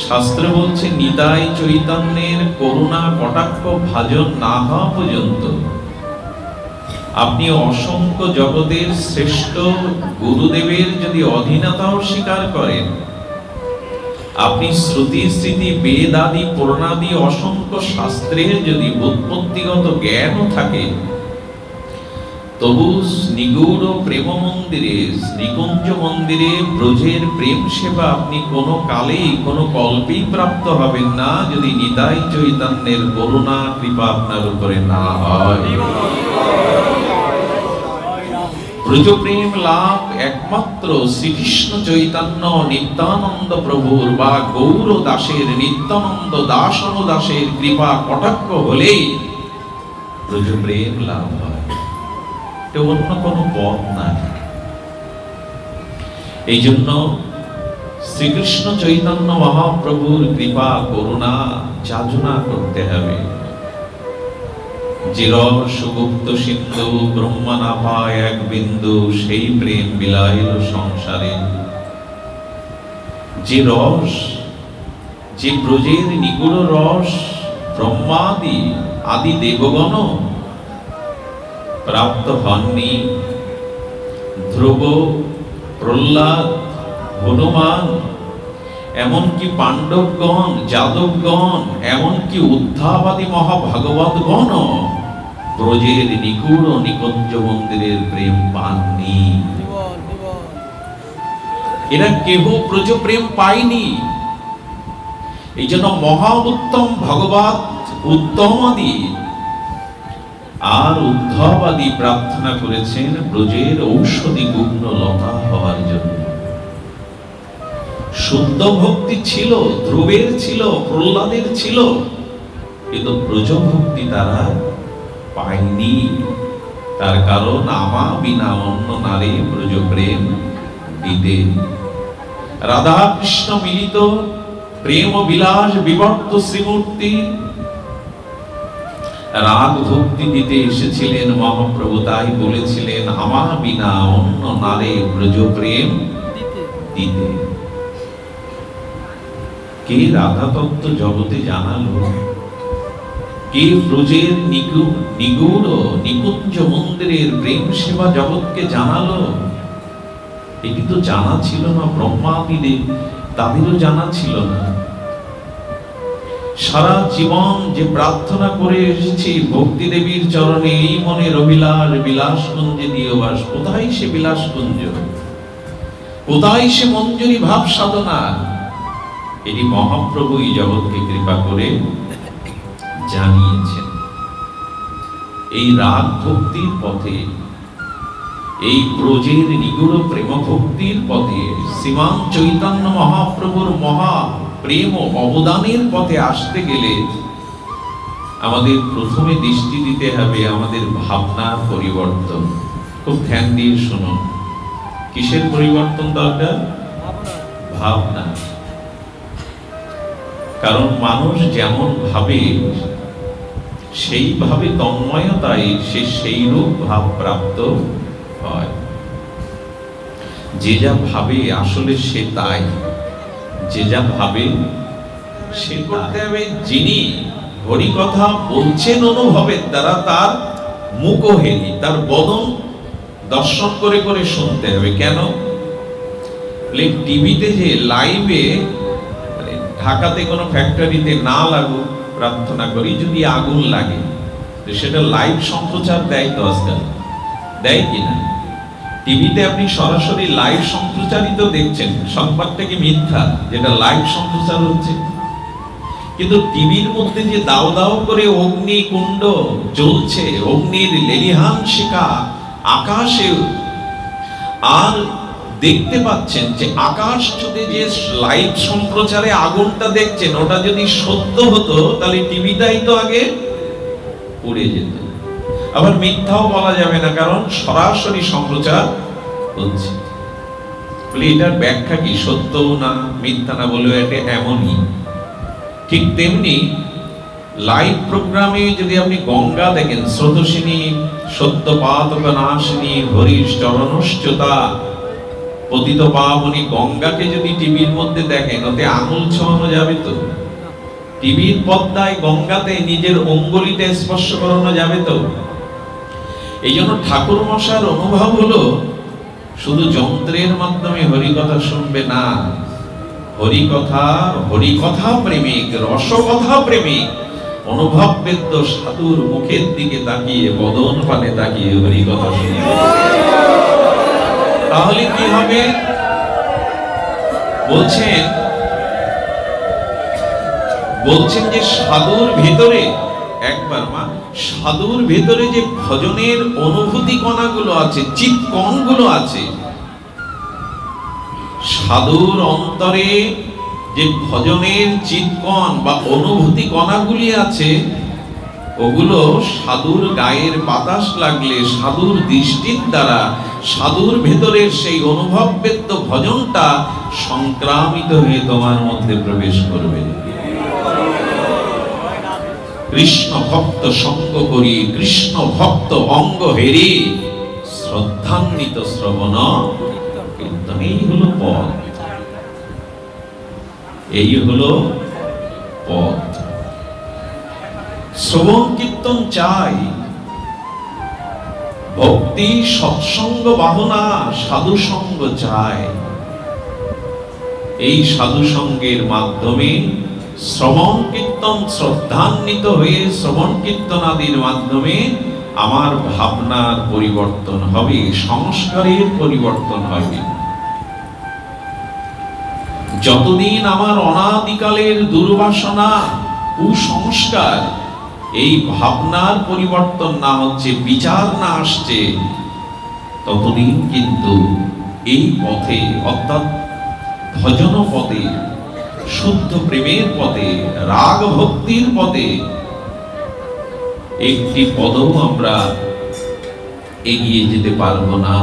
শাস্ত্র বলছে নিতাই চৈতন্যের করুণা কটাক্ষ ভাজন না হওয়া পর্যন্ত। আপনি অসংখ্য জগতের শ্রেষ্ঠ গুরুদেবের যদি অধীনতাও স্বীকার করেন, আপনি শ্রুতি, স্মৃতি, বেদ আদি পুরাণাদি অসংখ্য শাস্ত্রের যদি উৎপত্তিগত জ্ঞানও থাকে তবু নিগুড় প্রেম মন্দিরে নিকুঞ্জ মন্দিরে ব্রজের প্রেম সেবা আপনি কোনো কালেই, কোনো কল্পেই প্রাপ্ত হবেন না যদি নিতাই চৈতন্যের করুণা কৃপা আপনার উপরে না হয়। ব্রজপ্রেম লাভ একমাত্র শ্রীকৃষ্ণ চৈতন্য নিত্যানন্দ প্রভুর বা গৌর দাসের, নিত্যানন্দ দাস দাসের কৃপা কটাক্ষ হলেই ব্রজপ্রেম লাভ হয়। এটা অন্য কোনো পথ নাই এই জন্য শ্রীকৃষ্ণ চৈতন্য মহাপ্রভুর কৃপা, করুণা যাচনা করতে হবে। যে রস গুপ্ত সিন্ধু ব্রহ্মা না এক বিন্দু, সেই প্রেম বিলাইল সংসারে। যে রস, যে ব্রজের নিগুড় রস, ব্রহ্মাদি, আদি দেবগণ প্রাপ্ত হননি। ধ্রুব, প্রহ্লাদ, হনুমান, এমনকি পাণ্ডবগণ, যাদবগণ, এমনকি উদ্ধাবাদী মহাভাগবতগণ ব্রজের নিকুড় নিকুঞ্জ মন্দিরের প্রেম পাননি। এরা কেহ ব্রজ প্রেম পায়নি। এই জন্য মহা উত্তম ভগবত উত্তমাদি আর উদ্ধবাদী প্রার্থনা করেছেন ব্রজের ঔষধি গুগ্ন লতা হওয়ার জন্য। শুদ্ধ ভক্তি ছিল, ধ্রুবের ছিল, প্রহ্লাদের ছিল, কিন্তু ব্রজ ভক্তি তারা পায়নি। তার কারণ আমা বিনা অন্য নারী ব্রজ প্রেম দিতে। রাধা কৃষ্ণ মিলিত, প্রেম বিলাস বিভক্ত শ্রীমূর্তি রাগ ভক্তি দিতে এসেছিলেন মহাপ্রভু, তাই বলেছিলেন আমা বিনা অন্য নারে ব্রজ প্রেম দিতে। কে রাধা তত্ত্ব জগতে জানালো? কে ব্রজের নিগু- নিগুড় নিকুঞ্জ মন্দিরের প্রেম সেবা জগৎকে জানালো? এটি তো জানা ছিল না, ব্রহ্মাদিদের, তাদেরও জানা ছিল না। সারা জীবন যে প্রার্থনা করে এসেছি, ভক্তি দেবীর চরণে এই মনের অভিলাষ বিলাস কুঞ্জে দিও বাস। কোথায় সে বিলাস কুঞ্জ কোথায় সে মঞ্জুরি ভাব সাধনা? এটি মহাপ্রভু এই জগৎকে কৃপা করে জানিয়েছেন। এই রাগ ভক্তির পথে, এই ব্রজের নিগুড় প্রেম ভক্তির পথে, শ্রীমান চৈতন্য মহাপ্রভুর মহা প্রেম ও অবদানের পথে আসতে গেলে আমাদের প্রথমে দৃষ্টি দিতে হবে আমাদের ভাবনার পরিবর্তন। খুব ধ্যান দিয়ে শুনুন। কিসের পরিবর্তন দরকার? ভাবনা। কারণ মানুষ যেমন ভাবে, সেইভাবে তন্ময়তায় সে সেই রূপ ভাব প্রাপ্ত হয়। যে যা ভাবে আসলে সে তাই। যে যা ভাবে, সে করতে হবে যিনি হরি কথা বলছেন অনুভবের দ্বারা তার মুখহেরি তার বদন দর্শন করে করে শুনতে হবে। কেন? টিভিতে যে লাইভে মানে ঢাকাতে কোনো ফ্যাক্টরিতে না লাগুক, প্রার্থনা করি, যদি আগুন লাগে সেটা লাইভ সম্প্রচার দেয় তো আজকাল। দেয় কিনা টিভিতে আপনি সরাসরি লাইভ সম্প্রচারিত দেখছেন। সংবাদটা কি মিথ্যা, যেটা লাইভ সম্প্রচার হচ্ছে। কিন্তু টিভির মধ্যে যে দাও দাও করে অগ্নি কুণ্ড জ্বলছে, অগ্নির লেলিহান শিখা আকাশে আর দেখতে পাচ্ছেন যে আকাশ জুড়ে যে লাইভ সম্প্রচারে আগুনটা দেখছেন, ওটা যদি সত্য হতো, তাহলে টিভিটাই তো আগে উড়ে যেত। আবার মিথ্যাও বলা যাবে না, কারণ সরাসরি সম্প্রচার হচ্ছে। বলে, এটার ব্যাখ্যা কি? সত্য না, মিথ্যা না বলেও এটা এমনই। ঠিক তেমনি লাইভ প্রোগ্রামে যদি আপনি গঙ্গা দেখেন, স্রোতসিনী, সত্যপাতক নাশিনী, হরিশ চরণশ্চতা, পতিত পাবনি, গঙ্গাকে যদি টিভির মধ্যে দেখেন, ওতে আঙুল ছোঁয়ানো যাবে তো? টিভির পর্দায় গঙ্গাতে নিজের অঙ্গুলিতে স্পর্শ করানো যাবে তো? এই জন্য ঠাকুর মশার অনুভব হলো, শুধু যন্ত্রের মাধ্যমে হরিকথা শুনবে না। হরিকথা হরিকথা প্রেমিক, রসকথা প্রেমিক, অনুভব বেদ্য সাধুর মুখের দিকে তাকিয়ে, বদন পানে তাকিয়ে হরিকথা শুনবে। তাহলে কি হবে? বলছেন বলছেন যে সাধুর ভিতরে একবার মা সাধুর ভেতরে যে ভজনের অনুভূতি কণাগুলো আছে চিত কণগুলো আছে, সাধুর অন্তরে যে ভজনের চিৎকণ বা অনুভূতি কণাগুলি আছে, ওগুলো সাধুর গায়ের বাতাস লাগলে, সাধুর দৃষ্টির দ্বারা, সাধুর ভেতরের সেই অনুভববেদ্য ভজনটা সংক্রামিত হয়ে তোমার মধ্যে প্রবেশ করবে। কৃষ্ণ ভক্ত সঙ্গ করি কৃষ্ণ ভক্ত অঙ্গ হেরি, শ্রদ্ধান্বিত শ্রবণ। এই হলো পথ। এই হলো পথ। শ্রবণ কীর্তন চাই। ভক্তি সৎসঙ্গ বাহনা সাধু সঙ্গ চায় এই সাধু সঙ্গের মাধ্যমে শ্রবণ কীর্তন শ্রদ্ধান্বিত হয়ে শ্রবণ কীর্তন আদির মাধ্যমে আমার ভাবনার পরিবর্তন হবে, সংস্কারের পরিবর্তন হবে। যতদিন আমার অনাদিকালের দুর্বাসনা, কুসংস্কার, এই ভাবনার পরিবর্তন না হচ্ছে, বিচার না আসছে, ততদিন কিন্তু এই পথে, অর্থাৎ ভজন পথে শুদ্ধ প্রেমের পথে রাগ ভক্তির পথে। একটি পদও আমরা এগিয়ে যেতে পারব না।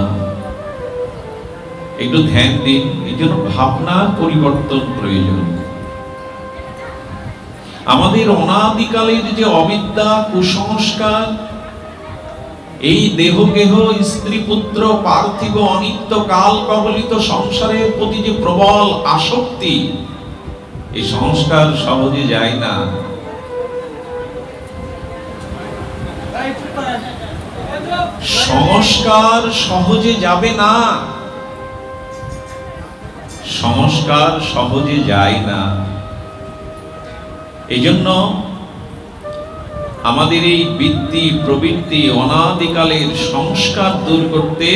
একটু ধ্যান দিন, এই জন্য ভাবনার পরিবর্তন প্রয়োজন। আমাদের অনাদিকালের যে অবিদ্যা, কুসংস্কার, এই দেহ গেহ স্ত্রী, পুত্র, পার্থিব, অনিত্য কাল কবলিত সংসারের প্রতি যে প্রবল আসক্তি এই সংস্কার সহজে যায় না। সংস্কার সহজে যাবে না। সংস্কার সহজে যায় না। এই জন্য আমাদের এই বৃত্তি প্রবৃত্তি অনাদিকালের সংস্কার দূর করতে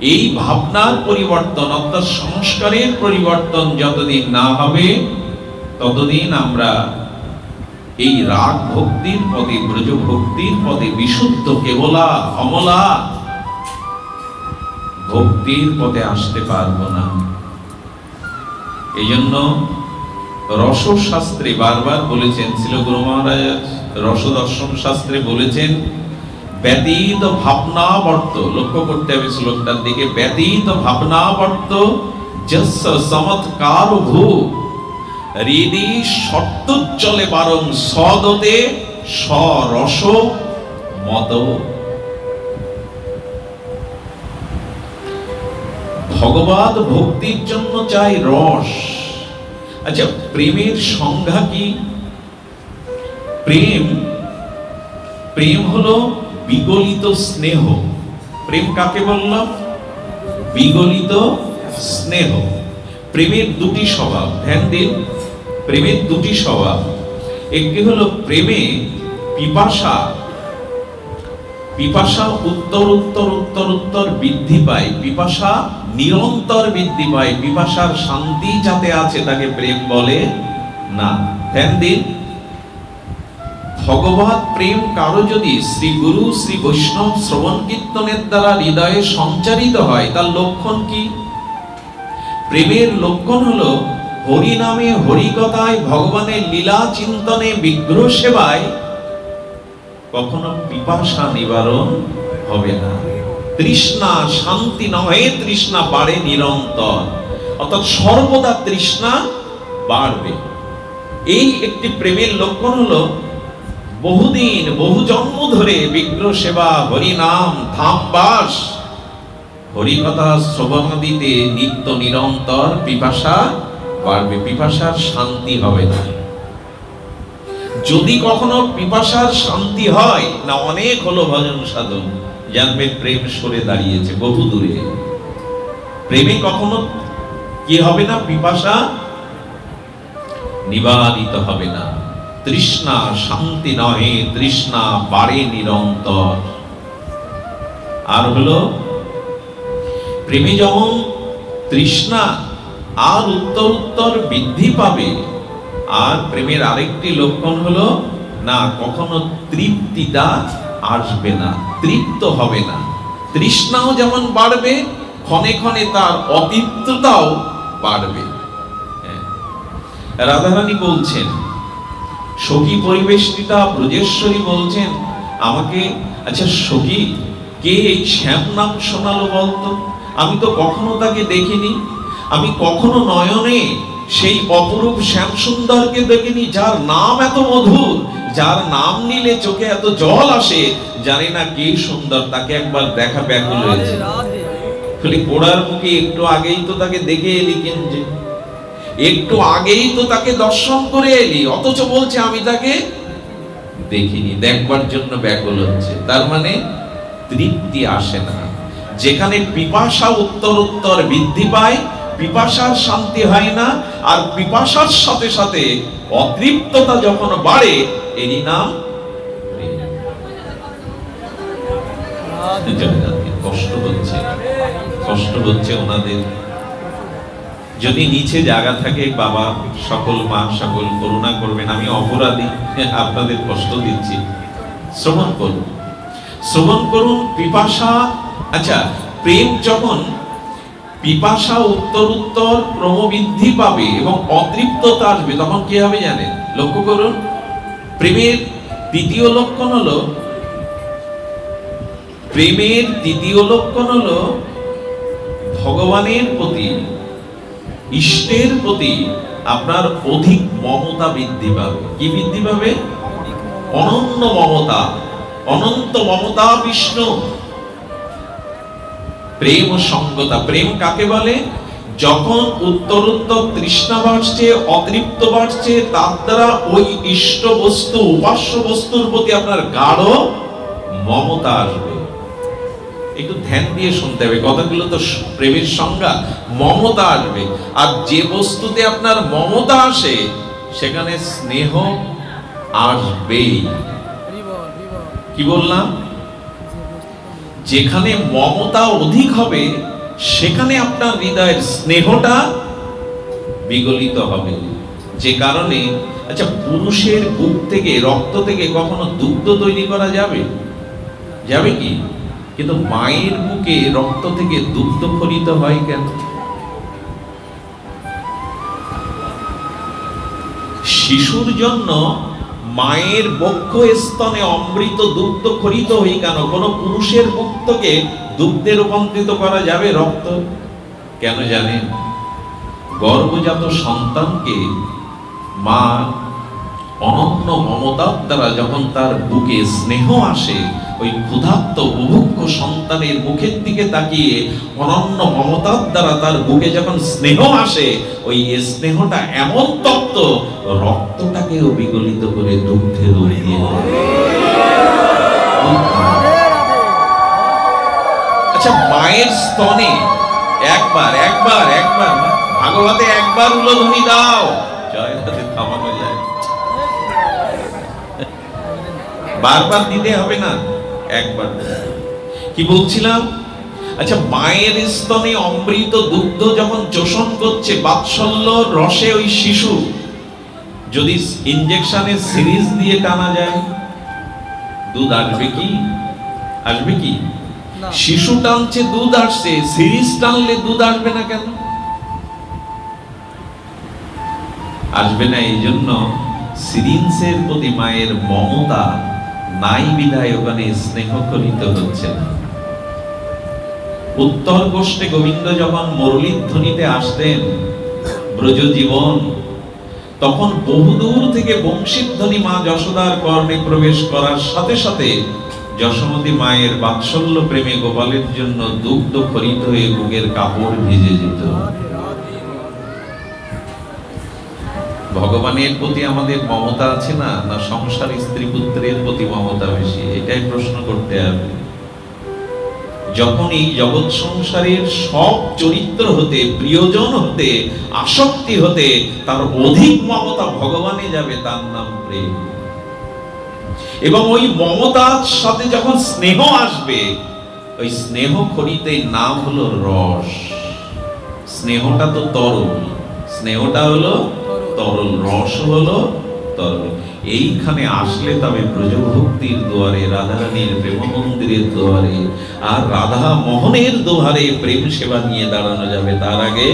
এই ভাবনার পরিবর্তন, অর্থাৎ সংস্কারের পরিবর্তন যতদিন না হবে, ততদিন আমরা এই রাগ ভক্তির পদে, ব্রজ ভক্তির পদে বিশুদ্ধ কেবলা অমলা ভক্তির পদে আসতে পারব না। এই জন্য রসশাস্ত্রে বারবার বলেছেন ছিল গুরু মহারাজ রসদর্শন শাস্ত্রে বলেছেন ব্যতীত ভাবনাবর্ত লক্ষ্য করতে হবে শ্লোকটার দিকে। ব্যতীত ভাবনাবর্ত যস্য চমৎকার ভূ হৃদি শর্তোজ্জ্বলে বারং সদতে সরস মদ। ভগবান ভক্তির জন্য চাই রস। আচ্ছা প্রেমের সংজ্ঞা কি? প্রেম। প্রেম হলো বিগলিত স্নেহ। প্রেম কাকে বললাম? বিগলিত স্নেহ। প্রেমের দুটি স্বভাব, ধ্যান দিন। প্রেমের দুটি স্বভাব। একটি হলো প্রেমে পিপাসা। পিপাসা উত্তর উত্তর উত্তর উত্তর বৃদ্ধি পায়। পিপাসা নিরন্তর বৃদ্ধি পায়। পিপাসার শান্তি যাতে আছে তাকে প্রেম বলে না। ধ্যান দিন। ভগবত প্রেম কারও যদি শ্রী গুরু, শ্রী বৈষ্ণব শ্রবণ কীর্তনের দ্বারা হৃদয়ে সঞ্চারিত হয়, তার লক্ষণ কি? প্রেমের লক্ষণ হলো হরি নামে হরিকথায় ভগবানের লীলা চিন্তনে বিগ্রহ সেবায় কখনো পিপাসা নিবারণ হবে না। তৃষ্ণা শান্তি নহে, তৃষ্ণা বাড়ে নিরন্তর। অর্থাৎ সর্বদা তৃষ্ণা বাড়বে। এই একটি প্রেমের লক্ষণ হলো বহুদিন, বহু জন্ম ধরে বিগ্রহ সেবা হরি নাম ধাম বাস। হরিকথা শ্রবণাদিতে নিত্য নিরন্তর পিপাসা বাড়বে পিপাসার শান্তি হবে না। যদি কখনো পিপাসার শান্তি হয়, না অনেক হলো ভজন সাধন। জানবে প্রেম সরে দাঁড়িয়েছে বহু দূরে। প্রেমে কখনো কি হবে না পিপাসা? নিবারিত হবে না। তৃষ্ণা শান্তি নহে, তৃষ্ণা বাড়ে নিরন্তর। আর হলো প্রেমে যেমন তৃষ্ণা আর উত্তর উত্তর বৃদ্ধি পাবে। আর প্রেমের আরেকটি লক্ষণ হলো, না, কখনো তৃপ্তিটা আসবে না, তৃপ্ত হবে না। তৃষ্ণাও যেমন বাড়বে, ক্ষণে ক্ষণে তার অতৃপ্ততাও বাড়বে। হ্যাঁ। রাধারানী বলছেন সখী পরিবেষ্টিতা ব্রজেশ্বরী বলছেন আমাকে আচ্ছা সখী কে এই শ্যাম নাম শোনালো বলতো? আমি তো কখনো তাকে দেখিনি। আমি কখনো নয়নে সেই অপরূপ শ্যাম সুন্দরকে দেখিনি যার নাম এত মধুর যার নাম নিলে চোখে এত জল আসে জানি না কে সুন্দর তাকে একবার দেখা ব্যাকুল হয়েছে। খালি পোড়ার মুখে একটু আগেই তো তাকে দেখে এলি কিনছে একটু আগেই তো তাকে দর্শন করে এলি, অথচ বলছে, আমি তাকে দেখিনি, দেখবার জন্য ব্যাকুল হচ্ছে। তার মানে তৃপ্তি আসে না। যেখানে পিপাসা উত্তর উত্তর বৃদ্ধি পায়, পিপাসার শান্তি হয় না, আর পিপাসার সাথে সাথে অতৃপ্ততা যখন বাড়ে, এরই নাম কষ্ট হচ্ছে কষ্ট হচ্ছে ওনাদের। যদি নিচে জায়গা থাকে, বাবা, সকল মা, সকল করুণা করবেন। আমি অপরাধী, আপনাদের কষ্ট দিচ্ছি। শ্রবণ করুন। শ্রবণ করুন, পিপাসা আচ্ছা প্রেম যখন পিপাসা উত্তর উত্তর ক্রমবৃদ্ধি পাবে এবং অতৃপ্ততা আসবে, তখন কি হবে জানেন? লক্ষ্য করুন, প্রেমের দ্বিতীয় লক্ষণ হলো, প্রেমের দ্বিতীয় লক্ষণ হলো, ভগবানের প্রতি ইষ্টের প্রতি আপনার অধিক মমতা বৃদ্ধি পাবে। কি বৃদ্ধি পাবে? অনন্য মমতা। অনন্ত মমতা বিষ্ণু। প্রেম সঙ্গতা। প্রেম কাকে বলে? যখন উত্তরোত্তর তৃষ্ণা বাড়ছে, অতৃপ্ত বাড়ছে, তার দ্বারা ওই ইষ্ট বস্তু, উপাস্য বস্তুর প্রতি আপনার গাঢ় মমতা আসবে। একটু ধ্যান দিয়ে শুনতে হবে। কথাগুলো তো প্রেমের সংজ্ঞা, মমতা আসবে। আর যে বস্তুতে আপনার মমতা আসে, সেখানে স্নেহ আসবেই। কি বললাম? যেখানে মমতা অধিক হবে, সেখানে আপনার হৃদয়ের স্নেহটা বিগলিত হবে। যে কারণে আচ্ছা পুরুষের বুক থেকে, রক্ত থেকে কখনো দুগ্ধ তৈরি করা যাবে? যাবে কি? কিন্তু মায়ের বুকে রক্ত থেকে দুগ্ধ খরিত হয় কেন? শিশুর জন্য মায়ের বক্ষ স্তনে অমৃত দুগ্ধ খরিত হই কেন? কোন পুরুষের মুখ থেকে দুগ্ধে রূপান্তরিত করা যাবে রক্ত? কেন জানেন? গর্ভজাত সন্তানকে মা অনন্য মমতার দ্বারা যখন তার বুকে স্নেহ আসে ওই ক্ষুধার্ত বুভুক্ষ সন্তানের মুখের দিকে তাকিয়ে অনন্য মমতার দ্বারা তার বুকে যখন স্নেহ আসে, ওই স্নেহটা এমন তত্ত্ব রক্তটাকেও বিগলিত করে দুগ্ধে দেয়। আচ্ছা মায়ের স্তনে একবার একবার একবার ভাগবতে একবার উলোধ্বনি দাও। জয় যায়। বারবার দিতে হবে না। একবার। কি বলছিলাম? আচ্ছা মায়ের স্তনে অমৃত দুগ্ধ যখন চোষণ করছে বাৎসল্য রসে ওই শিশু যদি ইনজেকশনে সিরিজ দিয়ে টানা যায় দুধ আসবে কি? আসবে কি? শিশু টানছে দুধ আসছে সিরিজ টানলে দুধ আসবে না কেন? আসবে না এই জন্য সিরিঞ্জের প্রতি মায়ের মমতা নাই বিধায় ওখানে স্নেহ করিত হচ্ছে না উত্তর গোষ্ঠে গোবিন্দ যখন মুরলীর ধ্বনিতে আসতেন, ব্রজ জীবন, তখন বহুদূর থেকে বংশীধ্বনি মা যশোদার কর্ণে প্রবেশ করার সাথে সাথে যশোমতী মায়ের বাৎসল্য প্রেমে গোপালের জন্য দুগ্ধ খরিত হয়ে বুকের কাপড় ভিজে যেত। ভগবানের প্রতি আমাদের মমতা আছে না? না সংসার স্ত্রী পুত্রের প্রতি মমতা বেশি? এটাই প্রশ্ন করতে হবে। যখন এই জগৎ সংসারের সব চরিত্র হতে, প্রিয়জন হতে, আসক্তি হতে, তার অধিক মমতা ভগবানে যাবে, তার নাম প্রেম। এবং ওই মমতার সাথে যখন স্নেহ আসবে, ওই স্নেহ খরিতে নাম হলো রস। স্নেহটা তো তরল। স্নেহটা হলো তরল রস হলো তরল এইখানে আসলে তবে ব্রজভক্তির দুয়ারে, রাধারানীর প্রেম মন্দিরের দুয়ারে আর রাধা মোহনের দুয়ারে প্রেম সেবা নিয়ে দাঁড়ানো যাবে। তার আগে